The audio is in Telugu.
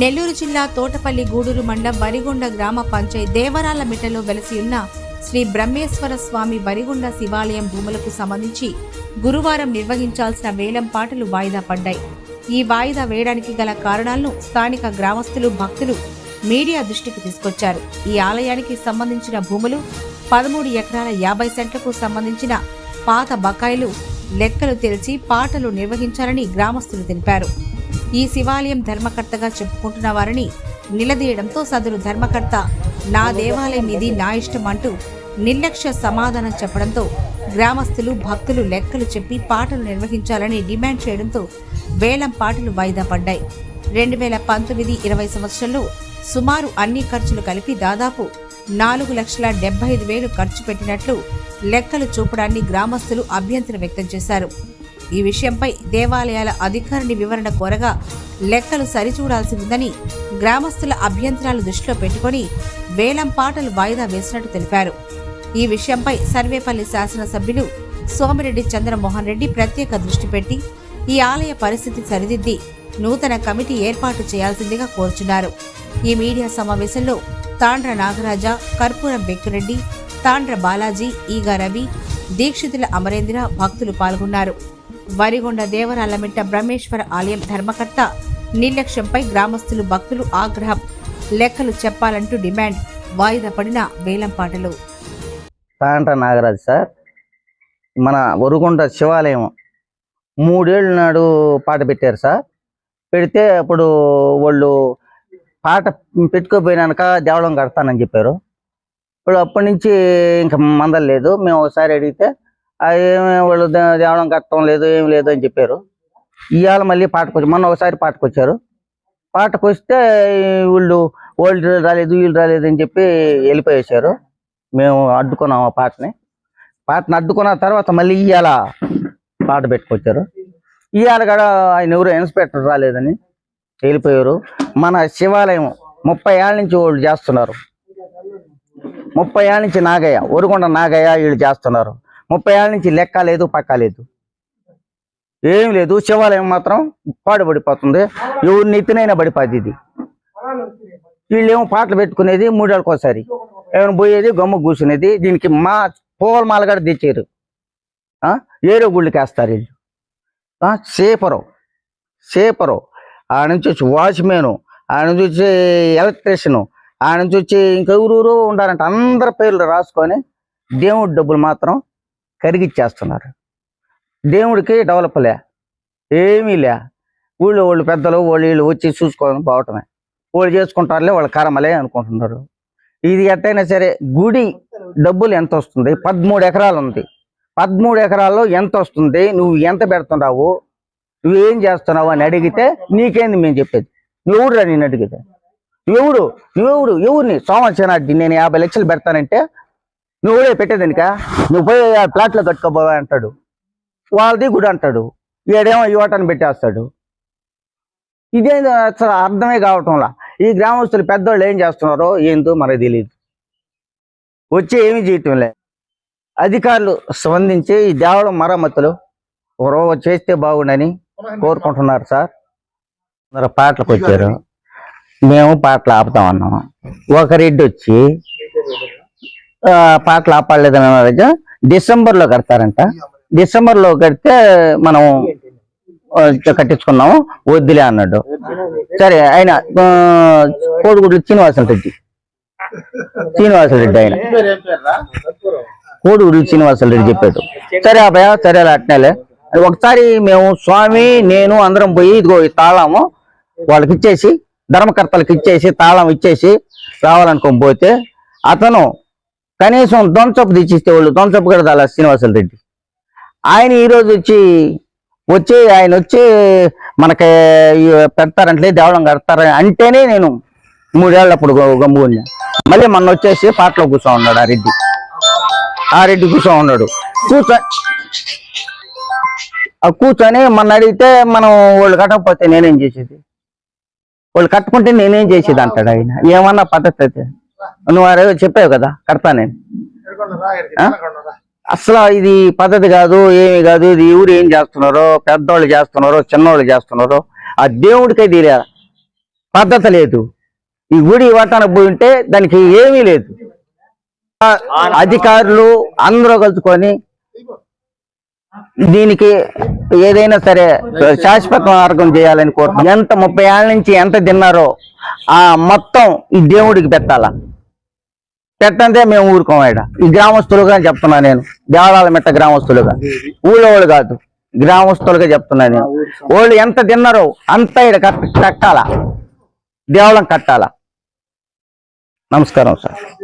నెల్లూరు జిల్లా తోటపల్లి గూడూరు మండలం వరిగొండ గ్రామ పంచాయత్ దేవరాల మిట్టలో వెలసి ఉన్న శ్రీ బ్రహ్మేశ్వర స్వామి వరిగొండ శివాలయం భూములకు సంబంధించి గురువారం నిర్వహించాల్సిన వేలం పాటలు వాయిదా పడ్డాయి. ఈ వాయిదా వేయడానికి గల కారణాలను స్థానిక గ్రామస్తులు భక్తులు మీడియా దృష్టికి తీసుకొచ్చారు. ఈ ఆలయానికి సంబంధించిన భూములు పదమూడు ఎకరాల యాభై సెంట్లకు సంబంధించిన పాత బకాయిలు లెక్కలు తెలిసి పాటలు నిర్వహించాలని గ్రామస్తులు తెలిపారు. ఈ శివాలయం ధర్మకర్తగా చెప్పుకుంటున్న వారిని నిలదీయడంతో సదరు ధర్మకర్త నా దేవాలయం ఇది నా ఇష్టం అంటూ నిర్లక్ష్య సమాధానం చెప్పడంతో గ్రామస్తులు భక్తులు లెక్కలు చెప్పి పాటలు నిర్వహించాలని డిమాండ్ చేయడంతో వేలం పాటలు వాయిదా పడ్డాయి. రెండు వేల పంతొమ్మిది ఇరవై సంవత్సరంలో సుమారు అన్ని ఖర్చులు కలిపి దాదాపు నాలుగు లక్షల డెబ్బై ఐదు వేలు ఖర్చు పెట్టినట్లు లెక్కలు చూపడాన్ని గ్రామస్తులు అభ్యంతరం వ్యక్తం చేశారు. ఈ విషయంపై దేవాలయాల అధికారిని వివరణ కోరగా లెక్కలు సరిచూడాల్సి ఉందని గ్రామస్తుల అభ్యంతరాలు దృష్టిలో పెట్టుకొని వేలం పాటలు వాయిదా వేసినట్టు తెలిపారు. ఈ విషయంపై సర్వేపల్లి శాసనసభ్యులు సోమిరెడ్డి చంద్రమోహన్ రెడ్డి ప్రత్యేక దృష్టి పెట్టి ఈ ఆలయ పరిస్థితి సరిదిద్ది నూతన కమిటీ ఏర్పాటు చేయాల్సిందిగా కోరుచున్నారు. ఈ మీడియా సమావేశంలో తాండ్ర నాగరాజ కర్పూరం బెక్కిరెడ్డి తాండ్ర బాలాజీ ఈగా రవి దీక్షితుల అమరేంద్ర భక్తులు పాల్గొన్నారు. వరిగొండ దేవరాలమిట్ట బ్రహ్మేశ్వర ఆలయం ధర్మకర్త నిర్లక్ష్యంపై గ్రామస్తులు భక్తులు ఆగ్రహం. లెక్కలు చెప్పాలంటూ డిమాండ్. వాయిదా పడిన వేలంపాటలు తాంట నాగరాజు సార్ మన వరుగొండ శివాలయం మూడేళ్ళ నాడు పాట పెట్టారు సార్. పెడితే అప్పుడు వాళ్ళు పాట పెట్టుకోపోయినాక దేవళం కడతానని చెప్పారు. ఇప్పుడు అప్పటి నుంచి ఇంకా మందలు లేదు. మేము ఒకసారి అడిగితే ఏమి వాళ్ళు దేవడం కట్టడం లేదు ఏం లేదు అని చెప్పారు. ఇవాళ మళ్ళీ పాటకు మొన్న ఒకసారి పాటకు వచ్చారు పాటకు వస్తే వీళ్ళు ఓల్డ్ రాలేదు వీళ్ళు రాలేదు అని చెప్పి వెళ్ళిపోయేశారు. మేము అడ్డుకున్నాం ఆ పాటని. పాటను అడ్డుకున్న తర్వాత మళ్ళీ ఇవాళ పాట పెట్టుకొచ్చారు. ఇవాళ కూడా ఆయన ఎవరు ఇన్స్పెక్టర్ రాలేదని వెళ్ళిపోయారు. మన శివాలయం ముప్పై ఏళ్ళ నుంచి వాళ్ళు చేస్తున్నారు. ముప్పై ఏళ్ళ నుంచి నాగయ్య ఊరుకొండ నాగయ్య వీళ్ళు చేస్తున్నారు. ముప్పై ఏళ్ళ నుంచి లెక్క లేదు పక్క లేదు. ఏం లేదు శివాలయం మాత్రం పాడు పడిపోతుంది ఎవరు నెత్తినైనా పడిపోద్ది ఇది. వీళ్ళేమో పాటలు పెట్టుకునేది మూడేళ్ళకి ఒకసారి. ఏమైనా పోయేది గమ్మ కూర్చునేది దీనికి మా పూల మాల తెచ్చారు. ఆ? ఏరో గుళ్ళకి వేస్తారు వీళ్ళు. ఆ? సేపరు సేపరు ఆడ నుంచి వచ్చి వాచ్మెను ఆడ నుంచి వచ్చి ఎలక్ట్రీషియను ఆ నుంచి వచ్చి ఇంకెవరూరు ఉండాలంటే. అందరి పేర్లు రాసుకొని దేవుడి డబ్బులు మాత్రం కరిగిచ్చేస్తున్నారు. దేవుడికి డెవలప్ లే. ఏమీ లే. ఊళ్ళో వాళ్ళు పెద్దలు వాళ్ళు వీళ్ళు వచ్చి చూసుకొని పోవటమే. వాళ్ళు చేసుకుంటారులే వాళ్ళ కరమలే అనుకుంటున్నారు. ఇది ఎట్టయినా సరే గుడి డబ్బులు ఎంత వస్తుంది? పదమూడు ఎకరాలు ఉంది. పదమూడు ఎకరాల్లో ఎంత వస్తుంది? నువ్వు ఎంత పెడుతున్నావు? నువ్వేం చేస్తున్నావు అని అడిగితే నీకేంది మేము చెప్పేది? నువ్వుడురా నేను అడిగితే. ఎవడు నువ్వెవడు? ఎవరిని? సోమశనాటి నేను యాభై లక్షలు పెడతానంటే నువ్వుడే పెట్టేదానిక? నువ్వు పోయి ప్లాట్లో కట్టుకోబోవా అంటాడు. వాళ్ళది గుడి అంటాడు. ఈడేమో యువటాన్ని పెట్టేస్తాడు. ఇదేందో అసలు అర్థమే కావటంలా. ఈ గ్రామస్తులు పెద్దోళ్ళు ఏం చేస్తున్నారో ఏందో మనకు తెలియదు వచ్చి ఏమి చేయటం లే అధికారులు స్పందించి ఈ దేవడం మరమ్మతులు చేస్తే బాగుండని కోరుకుంటున్నారు సార్. పాటలకు వచ్చారు. మేము పాటలు ఆపుతాం అన్నాము ఒక రెడ్డి వచ్చి పాటలు ఆపలేదని అన్నారు. డిసెంబర్లో కడతారంట. డిసెంబర్లో కడితే మనం కట్టించుకున్నాము. వద్దులే అన్నాడు. సరే ఆయన కోడిగుడ్లు శ్రీనివాసన్ రెడ్డి. శ్రీనివాస రెడ్డి ఆయన. కోడిగుడ్లు శ్రీనివాస రెడ్డి చెప్పాడు. సరే అబ్బాయ సరే అలా అట్నేలే. ఒకసారి మేము స్వామి నేను అందరం పోయి ఇదిగో తాళాము వాళ్ళకి ఇచ్చేసి ధర్మకర్తలకు ఇచ్చేసి తాళం ఇచ్చేసి రావాలనుకొని పోతే అతను కనీసం దొంచపు తెచ్చిస్తే వాళ్ళు దొంచపు కూడా తాళ శ్రీనివాస రెడ్డి. ఆయన ఈరోజు వచ్చి వచ్చి ఆయన వచ్చి మనకి పెడతారంటే దేవళం కడతారని అంటేనే నేను మూడేళ్ళప్పుడు గమ్ముకున్నా మళ్ళీ మొన్న వచ్చేసి పాటలో కూర్చో ఉన్నాడు ఆ రెడ్డి. ఆ రెడ్డి కూర్చో ఉన్నాడు. కూర్చో ఆ కూర్చొని మొన్న అడిగితే మనం వాళ్ళు కట్టకపోతే నేనేం చేసేది? వాళ్ళు కట్టుకుంటే నేనేం చేసేది అంటాడు ఆయన? ఏమన్నా పద్ధతి? అయితే నువ్వు చెప్పావు కదా కడతా నేను? అసలు ఇది పద్ధతి కాదు ఏమి కాదు ఇది ఎవరు ఏం చేస్తున్నారో పెద్దోళ్ళు చేస్తున్నారో చిన్నోళ్ళు చేస్తున్నారో ఆ దేవుడికే తీరా పద్ధతి లేదు. ఈ గుడి ఇవ్వటానికి పోయి ఉంటే దానికి ఏమీ లేదు. అధికారులు అందరూ కలుసుకొని దీనికి ఏదైనా సరే శాశ్వత మార్గం చేయాలని కోరుతున్నాం ఎంత ముప్పై ఏళ్ళ నుంచి ఎంత తిన్నారో ఆ మొత్తం ఈ దేవుడికి పెట్టాలా. పెట్టంటే మేము ఊరుకోమాడ ఈ గ్రామస్తులుగా చెప్తున్నా నేను. దేవాలయ మెట్ట గ్రామస్తులుగా. ఊళ్ళో వాళ్ళు కాదు. గ్రామస్తులుగా చెప్తున్నా నేను. వాళ్ళు ఎంత తిన్నారో అంత ఈడ కట్టాలా. దేవాలయం కట్టాలా. నమస్కారం సార్.